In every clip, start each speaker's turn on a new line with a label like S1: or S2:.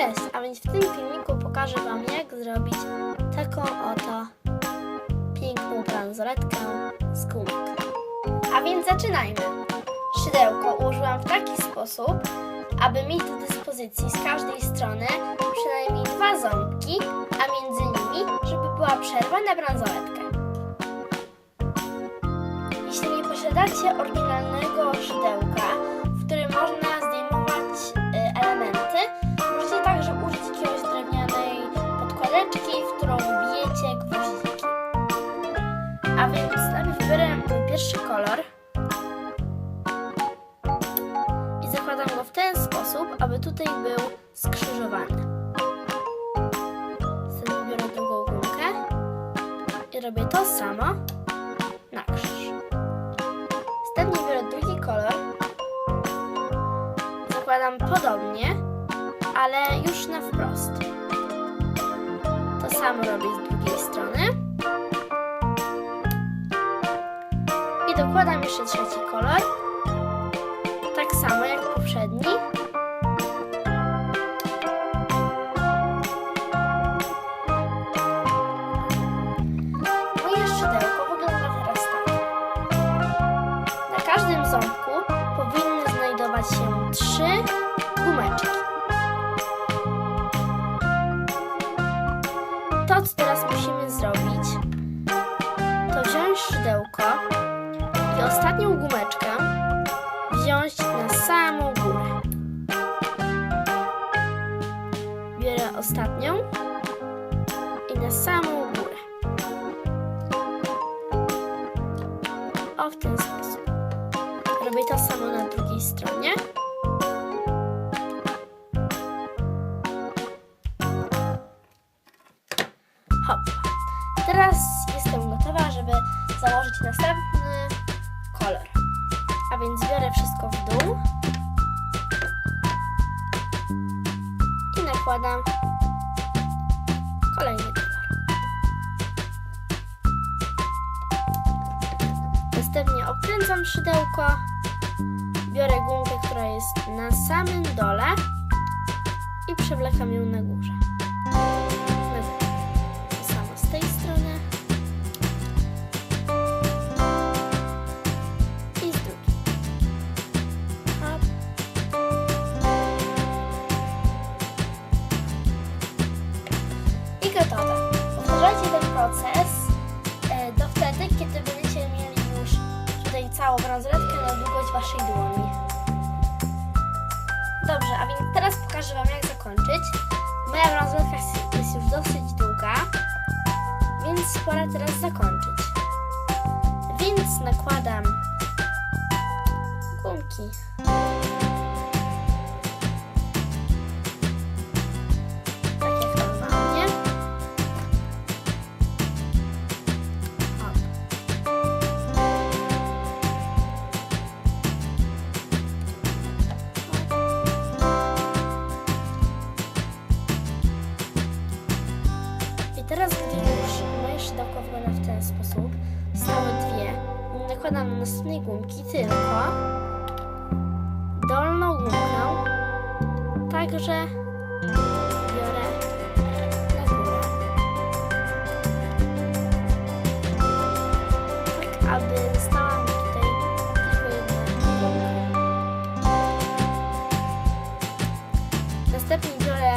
S1: Cześć, a więc w tym filmiku pokażę Wam jak zrobić taką oto piękną bransoletkę z gumek. A więc zaczynajmy. Szydełko ułożyłam w taki sposób, aby mieć do dyspozycji z każdej strony przynajmniej dwa ząbki, a między nimi, żeby była przerwa na bransoletkę. Jeśli nie posiadacie oryginalnego szydełka, tutaj był skrzyżowany. Wtedy biorę drugą gumkę i robię to samo na krzyż. Następnie biorę drugi kolor. Zakładam podobnie, ale już na wprost. To samo robię z drugiej strony. I dokładam jeszcze trzeci kolor. Tak samo jak poprzedni. I ostatnią gumeczkę wziąć na samą górę. Biorę ostatnią i na samą górę. O, w ten sposób. Robię to samo na drugiej stronie. Hop. Teraz jestem gotowa, żeby założyć następny więc biorę wszystko w dół i nakładam kolejny kolor. Następnie obkręcam szydełko, biorę gumkę, która jest na samym dole i przewlekam ją na górze. Gotowe. Powtarzajcie ten proces e, do wtedy, kiedy będziecie mieli już tutaj całą bransoletkę na długość waszej dłoni. Dobrze, a więc teraz pokażę wam jak zakończyć. Moja bransoletka jest już dosyć długa, więc pora teraz zakończyć. Więc nakładam gumki. Nakładam na następnej gumki tylko dolną gumkę, także biorę na górę. Tak, aby została mi tutaj tylko jedna gumka. Następnie biorę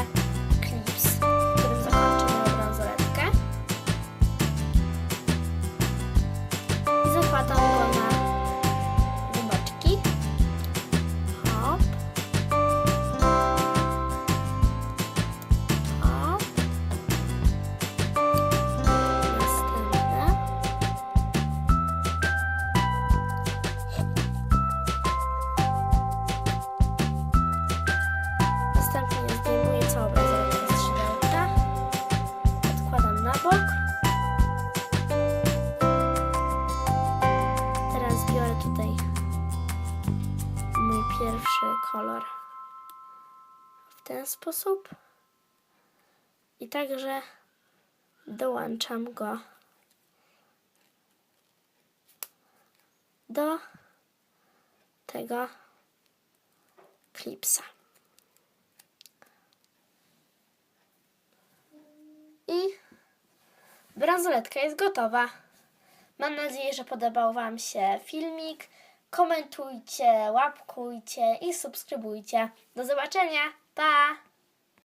S1: klips, którym zakończę moją bransoletkę. I zakładam kolor. W ten sposób. I także dołączam go do tego klipsa. I bransoletka jest gotowa. Mam nadzieję, że podobał Wam się filmik. Komentujcie, łapkujcie i subskrybujcie. Do zobaczenia. Pa!